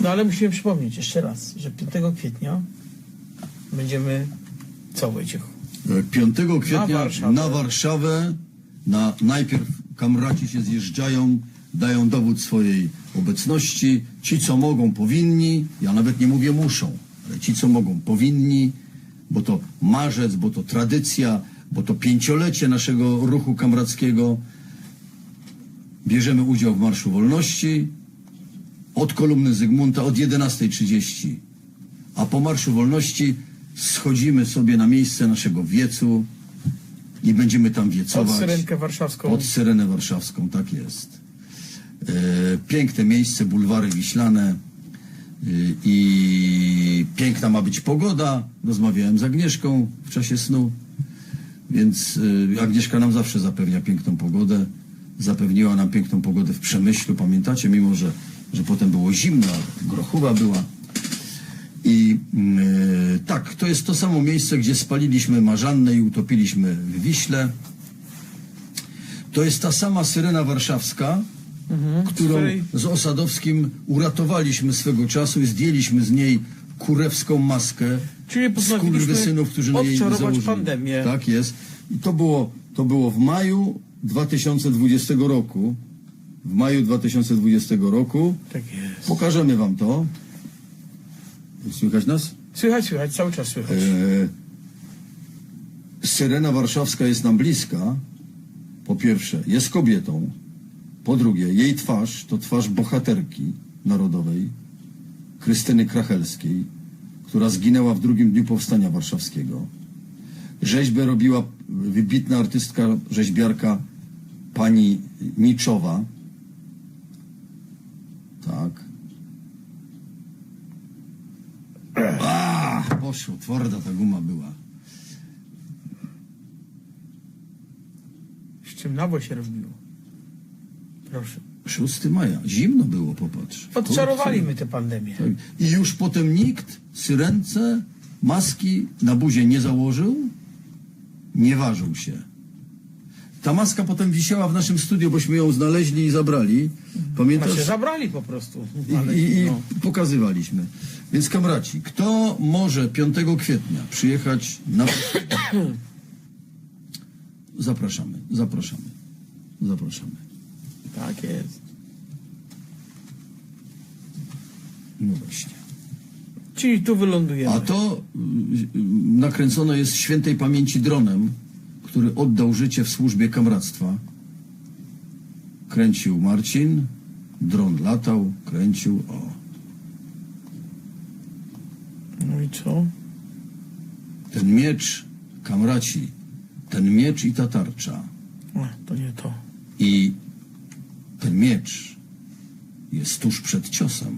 No ale musimy przypomnieć jeszcze raz, że 5 kwietnia będziemy co Wojciechu? 5 kwietnia Na Warszawę. na Warszawę, na, najpierw kamraci się zjeżdżają, dają dowód swojej obecności. Ci, co mogą, powinni. Ja nawet nie mówię muszą, ale ci, co mogą, powinni, bo to marzec, bo to tradycja, bo to pięciolecie naszego ruchu kamrackiego. Bierzemy udział w Marszu Wolności od kolumny Zygmunta od 11.30. A po Marszu Wolności schodzimy sobie na miejsce naszego wiecu i będziemy tam Pod wiecować. Syrenkę Warszawską. Pod Syrenę Warszawską, tak jest. E, piękne miejsce, bulwary wiślane e, i piękna ma być pogoda. Rozmawiałem z Agnieszką w czasie snu, więc e, Agnieszka nam zawsze zapewnia piękną pogodę. Zapewniła nam piękną pogodę w Przemyślu, pamiętacie, mimo że, że potem było zimno, ale grochuwa była. I e, tak, to jest to samo miejsce, gdzie spaliliśmy Marzannę i utopiliśmy w Wiśle. To jest ta sama Syrena Warszawska, którą której- z Osadowskim uratowaliśmy swego czasu i zdjęliśmy z niej kurewską maskę. Czyli skurwysynów, którzy na jej założyli. pandemię. Tak jest. I to było, to było w maju 2020 roku. W maju 2020 roku. Tak jest. Pokażemy wam to. Słychać nas? Słychać, słychać, cały czas słychać. E, Syrena warszawska jest nam bliska. Po pierwsze, jest kobietą. Po drugie, jej twarz to twarz bohaterki narodowej, Krystyny Krachelskiej, która zginęła w drugim dniu powstania warszawskiego. Rzeźbę robiła wybitna artystka, rzeźbiarka pani Niczowa. Tak. A, poszło, twarda ta guma była. Z czym nało się robiło. Proszę. 6 maja. Zimno było, popatrz. Odczarowali Kurczę. my tę pandemię. Tak. I już potem nikt syrence, maski na buzie nie założył, nie ważył się. Ta maska potem wisiała w naszym studiu, bośmy ją znaleźli i zabrali. Pamiętasz? Znaczy zabrali po prostu. I, Ale, i, i no. pokazywaliśmy. Więc kamraci, kto może 5 kwietnia przyjechać na... Zapraszamy, zapraszamy, zapraszamy. Tak jest. No właśnie. Czyli tu wylądujemy. A to y, y, nakręcone jest świętej pamięci dronem, który oddał życie w służbie kamractwa. Kręcił Marcin, dron latał, kręcił, o. No i co? Ten miecz, kamraci, ten miecz i ta tarcza A, to nie to. i ten miecz jest tuż przed ciosem.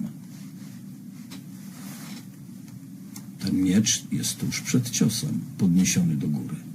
Ten miecz jest tuż przed ciosem, podniesiony do góry.